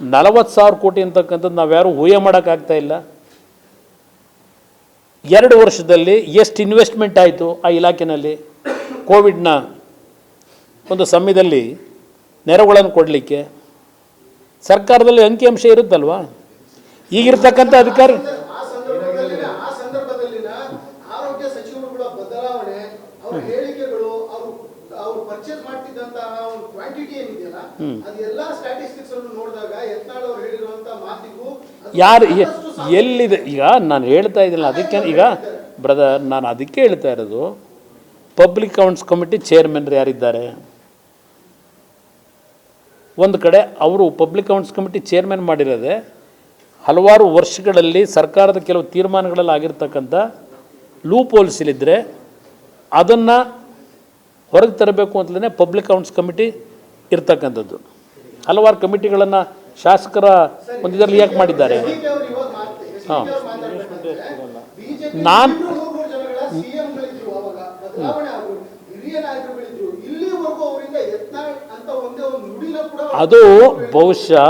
ನಲವತ್ತು ಸಾವಿರ ಕೋಟಿ ಅಂತಕ್ಕಂಥದ್ದು ನಾವ್ಯಾರು ಊಹೆ ಮಾಡೋಕ್ಕಾಗ್ತಾ ಇಲ್ಲ. ಎರಡು ವರ್ಷದಲ್ಲಿ ಎಷ್ಟು ಇನ್ವೆಸ್ಟ್ಮೆಂಟ್ ಆಯಿತು ಆ ಇಲಾಖೆಯಲ್ಲಿ ಕೋವಿಡ್ನ ಒಂದು ಸಮಯದಲ್ಲಿ ನೆರವುಗಳನ್ನು ಕೊಡಲಿಕ್ಕೆ ಸರ್ಕಾರದಲ್ಲಿ ಅಂಕಿಅಂಶ ಇರುತ್ತಲ್ವಾ? ಈಗಿರ್ತಕ್ಕಂಥ ಅಧಿಕಾರಿ ಅವರು ಪರ್ಚೇಸ್ ಮಾಡ್ತಿದ್ದಂತಹ ಒಂದು ಕ್ವಾಂಟಿಟಿ ಏನಿದೆಯಲ್ಲ ಅದೆಲ್ಲ ಸ್ಟಾಟಿಸ್ಟಿಕ್ಸ್ ಅನ್ನು ನೋಡಿದಾಗ ಯತ್ನಾಳ್ ಅವ್ರು ಹೇಳಿರುವಂತ ಮಾತಿಗೂ ಯಾರು ಎಲ್ಲಿದೆ? ಈಗ ನಾನು ಹೇಳ್ತಾ ಇದ್ದಿಲ್ಲ ಅದಕ್ಕೆ ಈಗ ಬ್ರದರ್ ನಾನು ಅದಕ್ಕೆ ಹೇಳ್ತಾ ಇರೋದು ಪಬ್ಲಿಕ್ ಅಕೌಂಟ್ಸ್ ಕಮಿಟಿ ಚೇರ್ಮನ್ರು ಯಾರಿದ್ದಾರೆ? ಒಂದು ಕಡೆ ಅವರು ಪಬ್ಲಿಕ್ ಅಕೌಂಟ್ಸ್ ಕಮಿಟಿ ಚೇರ್ಮನ್ ಮಾಡಿರೋದೆ ಹಲವಾರು ವರ್ಷಗಳಲ್ಲಿ ಸರ್ಕಾರದ ಕೆಲವು ತೀರ್ಮಾನಗಳಲ್ಲಿ ಆಗಿರ್ತಕ್ಕಂಥ ಲೂಪ್ ಹೋಲ್ಸಲಿದ್ದರೆ ಅದನ್ನು ಹೊರಗೆ ತರಬೇಕು ಅಂತಲೇ ಪಬ್ಲಿಕ್ ಅಕೌಂಟ್ಸ್ ಕಮಿಟಿ ಇರ್ತಕ್ಕಂಥದ್ದು. ಹಲವಾರು ಕಮಿಟಿಗಳನ್ನು ಶಾಸಕರ ಒಂದು ಇದರಲ್ಲಿ ಯಾಕೆ ಮಾಡಿದ್ದಾರೆ. ಹಾಂ. ನಾನು ಅದು ಬಹುಶಃ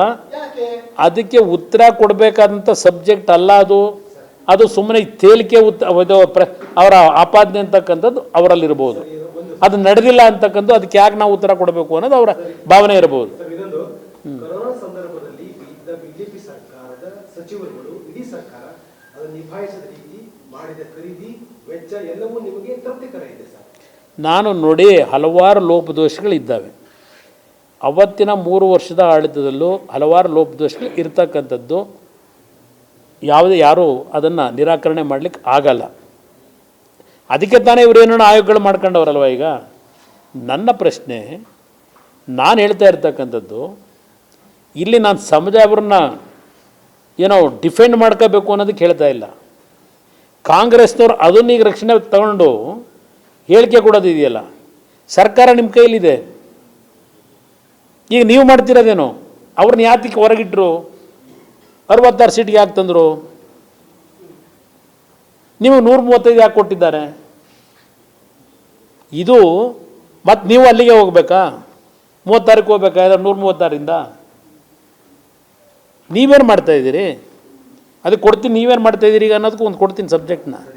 ಅದಕ್ಕೆ ಉತ್ತರ ಕೊಡಬೇಕಾದಂಥ ಸಬ್ಜೆಕ್ಟ್ ಅಲ್ಲ ಅದು. ಅದು ಸುಮ್ಮನೆ ತೇಲಿಕೆ ಉತ್ತ ಅವರ ಆಪಾದನೆ ಅಂತಕ್ಕಂಥದ್ದು ಅವರಲ್ಲಿರ್ಬೋದು. ಅದು ನಡೆದಿಲ್ಲ ಅಂತಕ್ಕಂಥ ಅದಕ್ಕೆ ಯಾಕೆ ನಾವು ಉತ್ತರ ಕೊಡಬೇಕು ಅನ್ನೋದು ಅವರ ಭಾವನೆ ಇರಬಹುದು. ನಾನು ನೋಡಿ ಹಲವಾರು ಲೋಪದೋಷಗಳಿದ್ದಾವೆ. ಅವತ್ತಿನ ಮೂರು ವರ್ಷದ ಆಡಳಿತದಲ್ಲೂ ಹಲವಾರು ಲೋಪದೋಷಗಳು ಇರ್ತಕ್ಕಂಥದ್ದು. ಯಾವುದೇ ಯಾರೂ ಅದನ್ನು ನಿರಾಕರಣೆ ಮಾಡಲಿಕ್ಕೆ ಆಗಲ್ಲ. ಅದಕ್ಕೆ ತಾನೇ ಇವರು ಏನೋ ಆಯೋಗಗಳು ಮಾಡ್ಕೊಂಡವ್ರಲ್ವ ಈಗ? ನನ್ನ ಪ್ರಶ್ನೆ, ನಾನು ಹೇಳ್ತಾ ಇರ್ತಕ್ಕಂಥದ್ದು, ಇಲ್ಲಿ ನಾನು ಸಮುದಾಯವ್ರನ್ನ ಏನೋ ಡಿಫೆಂಡ್ ಮಾಡ್ಕೋಬೇಕು ಅನ್ನೋದಕ್ಕೆ ಹೇಳ್ತಾ ಇಲ್ಲ. ಕಾಂಗ್ರೆಸ್ನವ್ರು ಅದನ್ನ ಈಗ ರಕ್ಷಣೆ ತಗೊಂಡು ಹೇಳಿಕೆ ಕೊಡೋದಿದೆಯಲ್ಲ, ಸರ್ಕಾರ ನಿಮ್ಮ ಕೈಲಿದೆ ಈಗ ನೀವು ಮಾಡ್ತಿರೋದೇನು? ಅವ್ರನ್ನ ಯಾತಿಗೆ ಹೊರಗಿಟ್ರು? ಅರವತ್ತಾರು ಸೀಟ್ಗೆ ಯಾಕೆ ತಂದರು? ನೀವು ನೂರ ಮೂವತ್ತೈದು ಯಾಕೆ ಕೊಟ್ಟಿದ್ದಾರೆ? ಇದು, ಮತ್ತು ನೀವು ಅಲ್ಲಿಗೆ ಹೋಗ್ಬೇಕಾ? ಮೂವತ್ತಾರಕ್ಕೆ ಹೋಗ್ಬೇಕಾ? ಇಲ್ಲ ನೂರ ಮೂವತ್ತಾರಿಂದ ನೀವೇನು ಮಾಡ್ತಾಯಿದ್ದೀರಿ ಅದಕ್ಕೆ ಕೊಡ್ತೀನಿ, ನೀವೇನು ಮಾಡ್ತಾಯಿದ್ದೀರಿ ಈಗ ಅನ್ನೋದಕ್ಕೂ ಒಂದು ಕೊಡ್ತೀನಿ ಸಬ್ಜೆಕ್ಟ್ನ